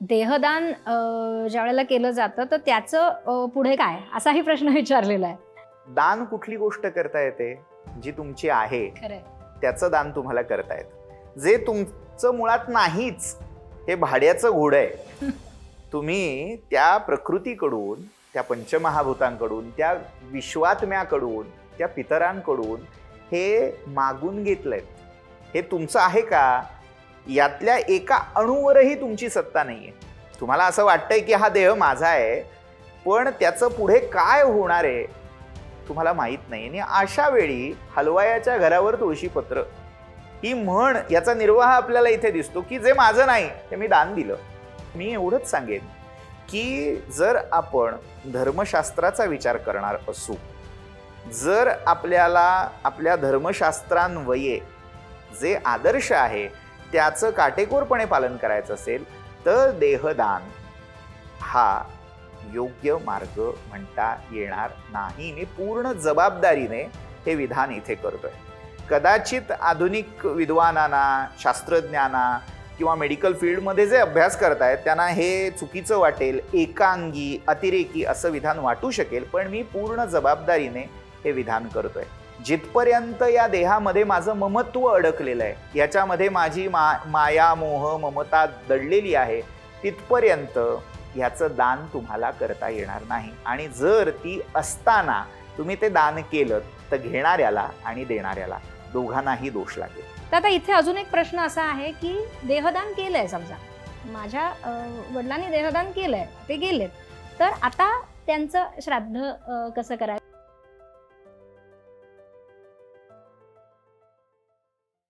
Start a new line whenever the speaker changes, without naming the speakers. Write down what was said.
देहदान ज्या वेळेला केलं जातं तर त्याचं पुढे काय? असाही प्रश्न विचारलेला आहे.
दान कुठली गोष्ट करता येते? जी तुमची आहे त्याचं दान तुम्हाला करता येतं. जे तुमचं मुळात नाहीच हे भाड्याचं घोडं आहे. तुम्ही त्या प्रकृतीकडून त्या पंचमहाभूतांकडून त्या विश्वात्म्याकडून त्या पितरांकडून हे मागून घेतलंय. हे तुमचं आहे का? यातल्या एका अणूवरही तुमची सत्ता नाही आहे तुम्हाला असं वाटतंय की हा देह माझा आहे पण त्याचं पुढे काय होणार आहे तुम्हाला माहीत नाही. आणि अशा वेळी हलवायाच्या घरावर तुळशीपत्र ही म्हण याचा निर्वाह आपल्याला इथे दिसतो की जे माझं नाही ते मी दान दिलं. मी एवढंच सांगेन की जर आपण धर्मशास्त्राचा विचार करणार असू जर आपल्याला आपल्या धर्मशास्त्रांवये जे आदर्श आहे त्याचं काटेकोरपणे पालन करायचं असेल तर देहदान हा योग्य मार्ग म्हणता येणार नाही. मी पूर्ण जबाबदारीने हे विधान इथे करतोय. कदाचित आधुनिक विद्वानांना शास्त्रज्ञांना किंवा मेडिकल फील्डमध्ये जे अभ्यास करतायत त्यांना हे चुकीचं वाटेल एकांगी अतिरेकी असं विधान वाटू शकेल पण मी पूर्ण जबाबदारीने हे विधान करतोय. जिथपर्यंत या देहामध्ये माझं ममत्व अडकलेलं आहे याच्यामध्ये माझी मा माया मोह ममता दडलेली आहे तिथपर्यंत ह्याचं दान तुम्हाला करता येणार नाही. आणि जर ती असताना तुम्ही ते दान केलं तर घेणाऱ्याला आणि देणाऱ्याला दोघांनाही दोष लागेल.
तर आता इथे अजून एक प्रश्न असा आहे की देहदान केलंय समजा. माझ्या वडिलांनी देहदान केलंय ते गेलेत. तर आता त्यांचं श्राद्ध कसं करायचं?